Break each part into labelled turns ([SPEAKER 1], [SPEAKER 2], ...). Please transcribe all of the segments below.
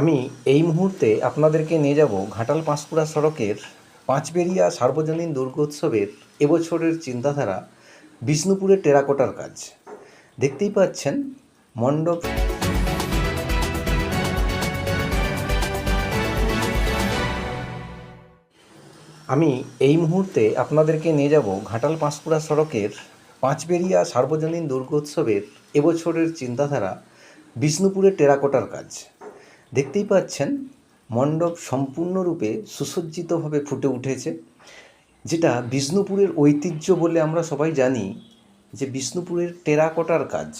[SPEAKER 1] আমি এই মুহূর্তে আপনাদেরকে নিয়ে যাব ঘাটাল পাঁশকুড়া সড়কের পাঁচবেরিয়া সার্বজনীন দুর্গোৎসবের এবছরের চিন্তাধারা বিষ্ণুপুরের টেরাকোটার কাজ। দেখতেই পাচ্ছেন মণ্ডপ। আমি এই মুহূর্তে আপনাদেরকে নিয়ে যাব ঘাটাল পাঁশকুড়া সড়কের পাঁচবেরিয়া সার্বজনীন দুর্গোৎসবের এবছরের চিন্তাধারা বিষ্ণুপুরের টেরাকোটার কাজ। দেখতেই পাচ্ছেন, মণ্ডপ সম্পূর্ণরূপে সুসজ্জিতভাবে ফুটে উঠেছে, যেটা বিষ্ণুপুরের ঐতিহ্য বলে আমরা সবাই জানি যে বিষ্ণুপুরের টেরাকোটার কাজ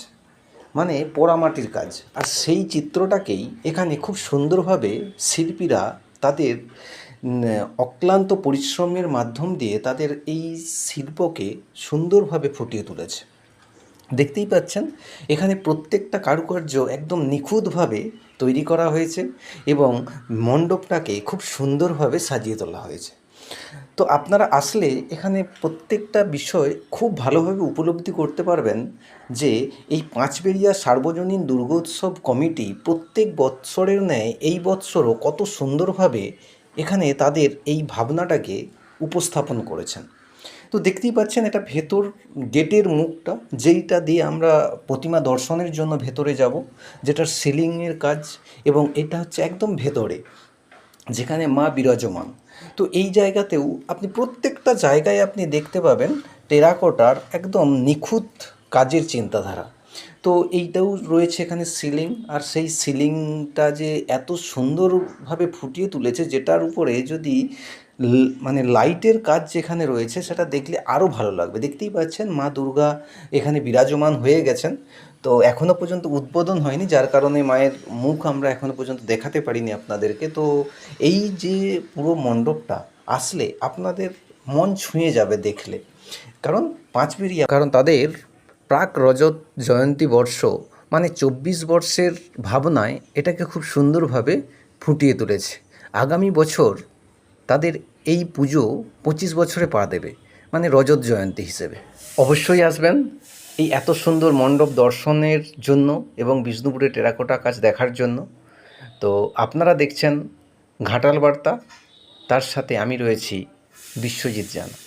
[SPEAKER 1] মানে পোড়ামাটির কাজ। আর সেই চিত্রটাকেই এখানে খুব সুন্দরভাবে শিল্পীরা তাদের অক্লান্ত পরিশ্রমের মাধ্যম দিয়ে তাদের এই শিল্পকে সুন্দরভাবে ফুটিয়ে তুলেছে। দেখতেই পাচ্ছেন, এখানে প্রত্যেকটা কারুকার্য একদম নিখুঁতভাবে তৈরি করা হয়েছে এবং মণ্ডপটাকে খুব সুন্দরভাবে সাজিয়ে তোলা হয়েছে। তো আপনারা আসলে এখানে প্রত্যেকটা বিষয় খুব ভালোভাবে উপলব্ধি করতে পারবেন যে এই পাঁচবেরিয়া সার্বজনীন দুর্গোৎসব কমিটি প্রত্যেক বৎসরের ন্যায় এই বৎসরও কত সুন্দরভাবে এখানে তাদের এই ভাবনাটাকে উপস্থাপন করেছেন। তো দেখতেই পাচ্ছেন এটা ভেতর গেটের মুখটা, যেইটা দিয়ে আমরা প্রতিমা দর্শনের জন্য ভেতরে যাব, যেটার সিলিংয়ের কাজ এবং এটা হচ্ছে একদম ভেতরে, যেখানে মা বিরাজমান। তো এই জায়গাতেও আপনি প্রত্যেকটা জায়গায় আপনি দেখতে পাবেন টেরাকোটার একদম নিখুঁত কাজের চিন্তাধারা। তো এইটাও রয়েছে এখানে সিলিং, আর সেই সিলিংটা যে এত সুন্দরভাবে ফুটিয়ে তুলেছে, যেটার উপরে যদি মানে লাইটের কাজ যেখানে রয়েছে সেটা দেখলে আরও ভালো লাগবে। দেখতেই পাচ্ছেন মা দুর্গা এখানে বিরাজমান হয়ে গেছেন। তো এখনও পর্যন্ত উদ্বোধন হয়নি, যার কারণে মায়ের মুখ আমরা এখনও পর্যন্ত দেখাতে পারিনি আপনাদেরকে। তো এই যে পুরো মণ্ডপটা আসলে আপনাদের মন ছুঁয়ে যাবে দেখলে। কারণ পাঁচবেরিয়া কারণ তাদের প্রাক রজত জয়ন্তী বর্ষ মানে চব্বিশ বর্ষের ভাবনায় এটাকে খুব সুন্দরভাবে ফুটিয়ে তুলেছে। আগামী বছর তাদের এই পুজো পঁচিশ বছরে পা দেবে মানে রজত জয়ন্তী হিসেবে। অবশ্যই আসবেন। এই এত সুন্দর মণ্ডপ দর্শনের জন্য এবং বিষ্ণুপুরে টেরাকোটা কাজ দেখার জন্য। তো আপনারা দেখছেন ঘাটাল বার্তা, তার সাথে আমি রয়েছি বিশ্বজিৎ জানা।